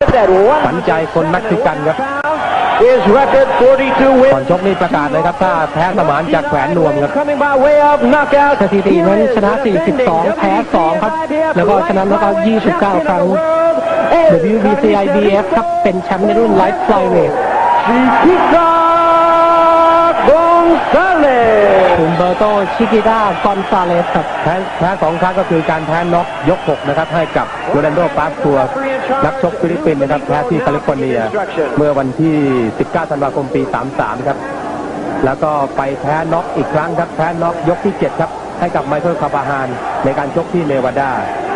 at ขวัญใจคนเม็กซิกันครับ His record 42ก่อน wins. ชกนี่ประกาศเลยครับ ถ้าแพ้สมานจากแขวนนวมครับ Coming by way of knockout. สถิตินั้นชนะ 42 แพ้ 2 ครับ แล้วก็ชนะน็อกเอาท์29 ครั้ง WBC IBF ครับ เป็นแชมป์ในรุ่นไลท์ไฟเวท Chiquita Gonzalez. คุมเบอร์โตชิกิด้ากอนซาเลสครับแพ้แพ้สองครั้งก็คือการแพ้น็อกยก 6 นะครับ ให้กับโรนัลโดปาสทัวร์ นักชกฟิลิปปินส์นะครับแพ้ที่แคลิฟอร์เนีย เมื่อวันที่ 19 ธันวาคมปี 33 ครับ แล้วก็ไปแพ้น็อกอีกครั้งครับ แพ้น็อกยกที่ 7 ครับ ให้กับไมเคิลคาบาฮานในการชกที่เนวาดาแต่ว่า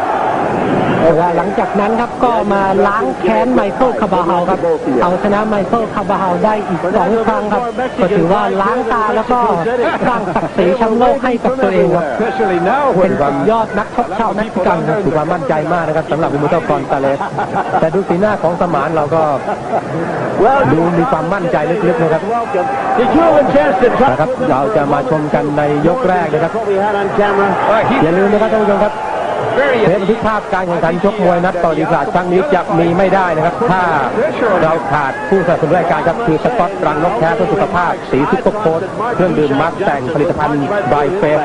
หลังจากนั้นครับก็มาล้างแค้นไมเคิลคาบาเฮาครับเอาชนะไมเคิลคาบาเฮาได้อีกสองครั้งครับก็ถือว่าล้างตาแล้วก็สร้างศักดิ์ศรีแชมป์โลกให้กับตัวเองครับเป็ when นสุดยอดนักชกชาวเม็กซิกันครับถือว่ามั่นใจมากนะครับสำหรับอุมเตอร์กอนซาเลสแต่ดูสีหน้าของสมานเราก็ดูมีความมั่นใจลึกๆนะครับนะครับเราจะมาชมกันในยกแรกนะครับอย่าลืมนะครับท่านผู้ชมครับ เทปบันทึกภาพการแข่งขันชกมวยนัดต่อดีกาครั้งนี้จะมีไม่ได้นะครับ ถ้าเราขาดผู้สนับสนุนรายการครับคือสกอตรังนกแท้เพื่อสุขภาพ สีซุปเปอร์โค้ดเครื่องดื่มมัสแต่งผลิตภัณฑ์ไบเฟส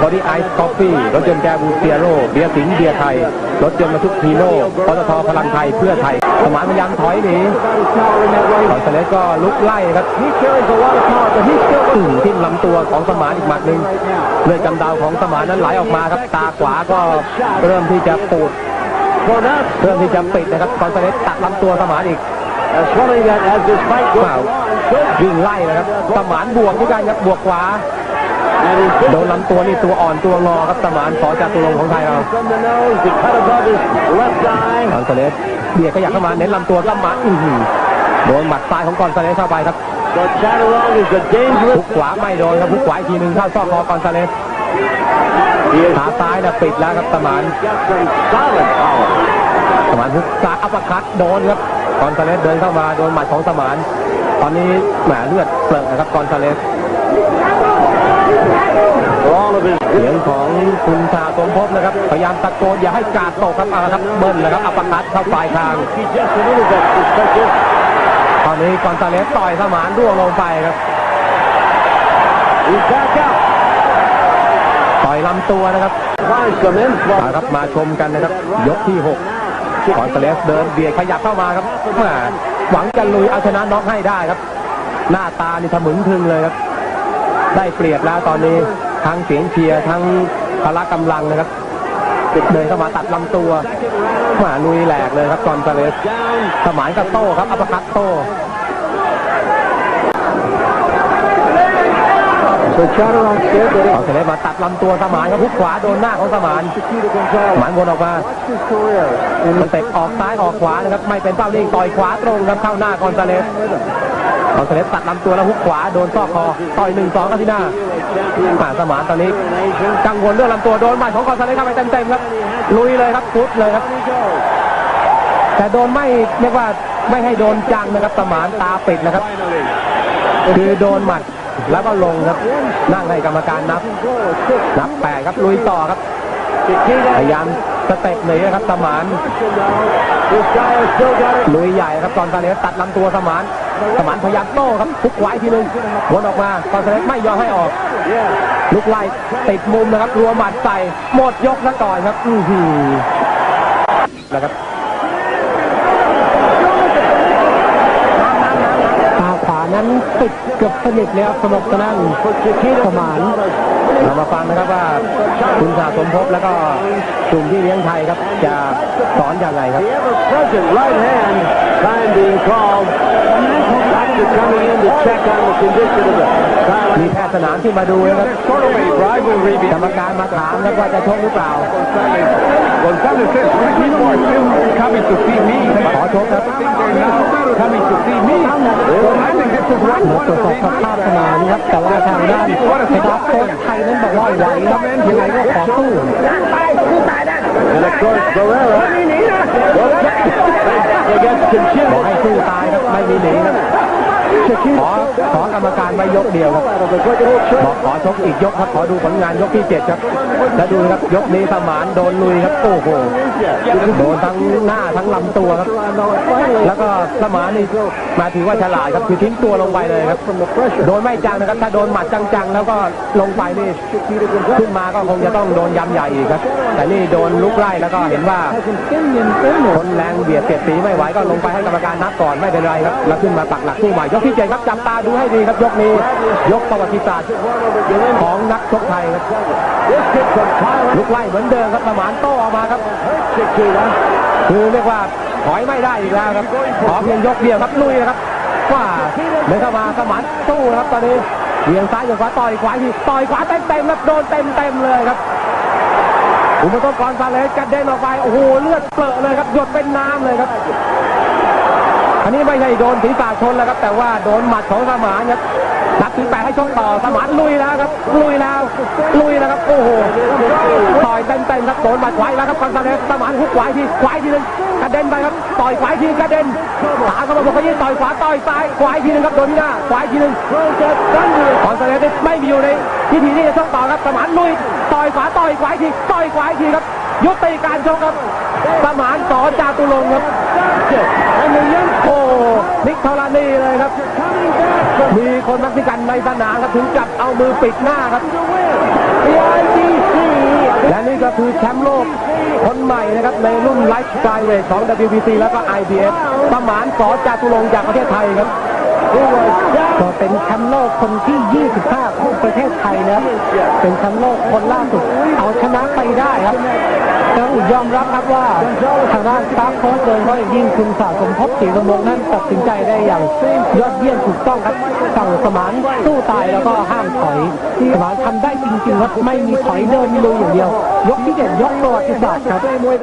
บอดี้ไอซ์กาแฟรถยนต์แกบูเซียโร่เบียร์สิงเบียร์ไทย รถยนต์บรรทุกทีโน่ปตทพลังไทยเพื่อไทยสมานพยายามถอยหนีถอนเสเลสก็ลุกไล่ครับทิ่มลำตัวของสมานอีกหมัดหนึ่งเลือดกำเดาของสมานนั้นไหลออกมาครับตาขวาก็เริ่มที่จะปูด for us. เริ่มที่จะปิดนะครับคอนเฟเรสตัดลำตัวสมานอีก That's one thing that as this fight goes ว้าว on, so วิ่งไล่นะครับสมานบวกด้วยกันครับบวกขวา and he's โดนลำตัวนี่ตัวอ่อนตัวงอครับสมานขอจากตุลงค์ของไทยเรา from the nose, the cut above his left eye. คอนเฟเรสเบียดขยับเข้ามาเน้นลำตัวสมานอื้อหือโดนหมัดซ้ายของคอนเฟเรสเข้าไปครับ But Chatterong is a dangerous ทุกขวาไม่โดนครับทุกขวาอีกทีหนึ่งเข้าซอกคอคอนเฟเรส He has ขาซ้ายนะปิดแล้วครับสมานสมานฮุกซ้ายอัปเปอร์คัตโดนครับคอนซาเลสเดินเข้ามาโดนหมัดของสมาน ตอนนี้แหมเลือดเปลือกนะครับคอนซาเลสเสียงของคุณชาสมภพนะครับ พยายามตะโกนอย่าให้กาดตกครับเอาละครับเบิ้ลนะครับอัปเปอร์คัตเข้าปลายคางตอนนี้คอนซาเลสต่อยสมานร่วงลงไปครับ He's back out. ต่อย ลำตัวนะครับมาครับมาชมกันนะครับ ยกที่หกคอนซเลสเดินเบียดขยับเข้ามาครับแหมหวังจะลุยเอาชนะน็อกให้ได้ครับ หน้าตานี่ทะมึงทึงเลยครับ ได้เปรียบแล้วตอนนี้ทั้งเสียงเชียร์ทั้งพละกำลังนะครับเดินเข้ามาตัดลำตัวมาลุยแหลกเลยครับกอนซเลสสมานกับโต้ครับอัปคัตโต้ So Chatterong said that กอนซาเลสมาตัดลำตัวสมานครับพุกขวาโดนหน้าของสมาน Chiquita ส Gonzalez มานวนออกมา watched his career. มันเตะออกซ้ายออกขวานะครับไม่เป็นเป้านิ่งต่อยขวาตรงครับเข้าหน้ากอนซาเลสกอนซาเลสตัดลำตัวแล้วฮุกขวาโดนซอกคอต่อยหนึ่งสองเข้าที่หน้า Champion หาสมานตอนนี้ in Asia. กังวลเรื่องลำตัวโดนหมัดของกอนซาเลสเข้าไปเต็มๆครับลุยเลยครับฟุตเลยครับ He goes. แต่โดนไม่เรียกว่าไม่ให้โดนจังนะครับสมานตาปิดนะครับ Finally. คือโดนหมัด แล้วก็ลงครับนั่งให้กรรมการนับนับแปดครับลุยต่อครับพยายามสเต็ปหนีครับสมานลุยใหญ่ครับกอนซาเลสตัดลำตัวสมานสมานพยายามโต้ครับทุกไว้ทีนึงวนออกมากอนซาเลสไม่ยอมให้ออกลุกไล่ติดมุมนะครับรัวหมัดใส่หมดยกซะก่อนครับ อือหือนะครับ ตาขวา นั้นปิดเกือบสนิทเลยครับสำหรับทางด้านสมานเรามาฟังนะครับว่าคุณสาสมภพแล้วก็กลุ่มที่เลี้ยงไทยครับจะสอนอย่างไรครับ The ever-present right hand time being called. Doctor coming in to check on the condition of the มี silent. แพทย์สนามที่มาดูนะครับ Sort of a rivalry กรรมการมาถามนะครับว่าจะชกหรือเปล่า Gonzalez says people are still coming to see me. ขอชกครับ They're now coming to see me. I think this is one ตรวจสอบสภาพสนามครับแต่ว่าทางด้านสตาฟโค้ชไทยนั้นบอกว่าไหวครับยังไงก็ขอสู้ And of course, Barrera. They got some บอกให้สู้ตายครับไม่มีหนีครับ ขอขอกรรมการไว้ยกเดียวครับบอกขอชกอีกยกครับขอดูผลงานยกที่เจ็ดครับแล้วดูครับยกนี้สมานโดนลุยครับโอ้โหโดนทั้งหน้าทั้งลำตัวครับ แล้วก็สมานนี่มาถือว่าฉลาดครับคือทิ้งตัวลงไปเลยครับ โดนไม่จังนะครับ ถ้าโดนหมัดจังๆ แล้วก็ลงไปนี่ขึ้นมาก็คงจะต้องโดนยำใหญ่อีกครับ แต่นี่โดนลุกไล่แล้วก็เห็นว่าทนแรงเบียดเสียดสีไม่ไหวก็ลงไปให้กรรมการนับก่อนไม่เป็นไรครับแล้วขึ้นมาปักหลักสู้ใหม่ยกที่เจ็ดครับจับตาดูให้ดีครับยกนี้ ยกประวัติศาสตร์ของนักชกไทยครับลุกไล่เหมือนเดิมครับสมานโต้ออกมาครับคือเรียกว่าถอยไม่ได้อีกแล้วครับขอเพียงยกเดียวครับลุยนะครับว่าเดินเข้ามาสมานสู้นะครับตอนนี้เวียงซ้ายอย่างขวาต่อยขวาทีต่อยขวาเต็มเต็มๆครับโดนเต็มเต็มๆเลยครับอุปกรณ์กรซาเลสกระเด็นออกไปโอ้โหเลือดเปรอะเลยครับหยดเป็นน้ำเลยครับ อันนี้ไม่ใช่โดนศีรษะชนแล้วครับ แต่ว่าโดนหมัดของสมานครับนับถึงแปดให้ชกต่อสมานลุยแล้วครับ ลุยแล้วลุยแล้วครับโอ้โหต่อยเต็มๆครับโดนหมัดไว้แล้วครับคอนซาเลสสมานหุกไว้ทีไว้ทีนึงกระเด็นไปครับต่อยขวาอีกทีกระเด็นตาเข้ามาบอกเขายิงต่อยขวาต่อยซ้ายขวาอีกทีนึงครับโดนที่หน้าขวาอีกทีนึงคอนซาเลสไม่มีอยู่ในพิธีที่จะชกต่อครับสมานลุยต่อยขวาต่อยขวาอีกทีต่อยขวาอีกทีครับ ยุติการชกครับสมานสอจาตุรงค์ครับโอ้นิกทรณีเลยครับ มีคนมักซิกันในสนามครับถึงกับเอามือปิดหน้าครับ และนี่ก็คือแชมป์โลกคนใหม่นะครับในรุ่นไลฟ์สไตล์เวทของ WBC แล้วก็ IBF สมานสอจาตุรงจากประเทศไทยครับ ก็เป็นแชมป์โลกคนที่ 25 ของประเทศไทยนะเป็นแชมป์โลกคนล่าสุด เอาชนะไปได้ครับต้องยอมรับครับว่าทางด้านสตาฟโค้ชโดยเฉพาะอย่างยิ่งคุณสะสมภพศรีสมงนั้นตัดสินใจได้อย่างยอดเยี่ยมถูกต้องครับสั่งสมานสู้ตายแล้วก็ห้ามถอยสมานทำได้จริงๆครับไม่มีถอยเดินลุยอย่างเดียว ยกที่เด่นยกประวัติศาสตร์ครับ